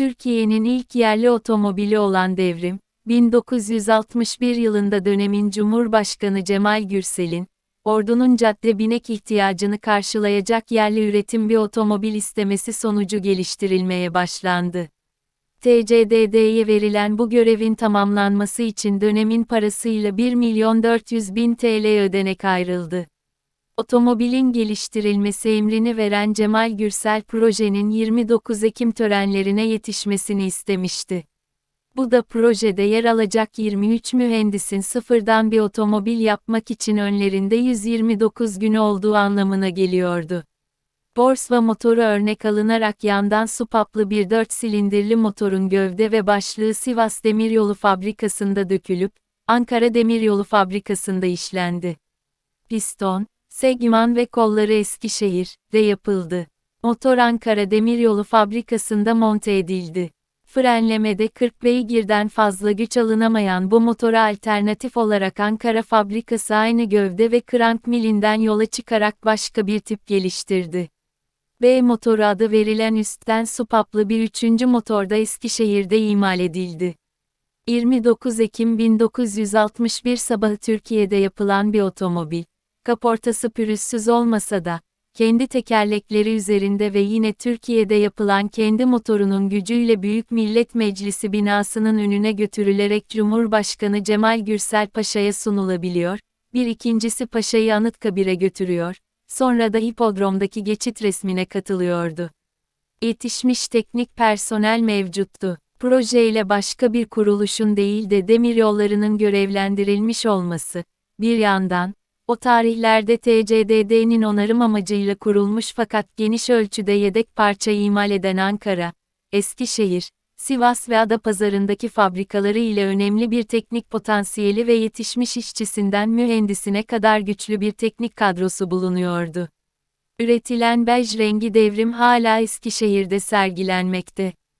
Türkiye'nin ilk yerli otomobili olan Devrim, 1961 yılında dönemin Cumhurbaşkanı Cemal Gürsel'in, ordunun cadde binek ihtiyacını karşılayacak yerli üretim bir otomobil istemesi sonucu geliştirilmeye başlandı. TCDD'ye verilen bu görevin tamamlanması için dönemin parasıyla 1 milyon 400 bin TL ödenek ayrıldı. Otomobilin geliştirilmesi emrini veren Cemal Gürsel projenin 29 Ekim törenlerine yetişmesini istemişti. Bu da projede yer alacak 23 mühendisin sıfırdan bir otomobil yapmak için önlerinde 129 gün olduğu anlamına geliyordu. Borsva motoru örnek alınarak yandan supaplı bir 4 silindirli motorun gövde ve başlığı Sivas Demiryolu Fabrikası'nda dökülüp, Ankara Demiryolu Fabrikası'nda işlendi. Piston, segman ve kolları Eskişehir'de yapıldı. Motor Ankara Demiryolu Fabrikası'nda monte edildi. Frenlemede 40 beygirden fazla güç alınamayan bu motora alternatif olarak Ankara fabrikası aynı gövde ve krank milinden yola çıkarak başka bir tip geliştirdi. B motoru adı verilen üstten supaplı bir üçüncü motorda Eskişehir'de imal edildi. 29 Ekim 1961 sabahı Türkiye'de yapılan bir otomobil. Kaportası pürüzsüz olmasa da, kendi tekerlekleri üzerinde ve yine Türkiye'de yapılan kendi motorunun gücüyle Büyük Millet Meclisi binasının önüne götürülerek Cumhurbaşkanı Cemal Gürsel Paşa'ya sunulabiliyor, bir ikincisi Paşa'yı Anıtkabir'e götürüyor, sonra da hipodromdaki geçit resmine katılıyordu. Yetişmiş teknik personel mevcuttu. Projeyle başka bir kuruluşun değil de demiryollarının görevlendirilmiş olması, bir yandan, o tarihlerde TCDD'nin onarım amacıyla kurulmuş fakat geniş ölçüde yedek parça imal eden Ankara, Eskişehir, Sivas ve Adapazarı'ndaki fabrikaları ile önemli bir teknik potansiyeli ve yetişmiş işçisinden mühendisine kadar güçlü bir teknik kadrosu bulunuyordu. Üretilen bej rengi devrim hala Eskişehir'de sergilenmekte.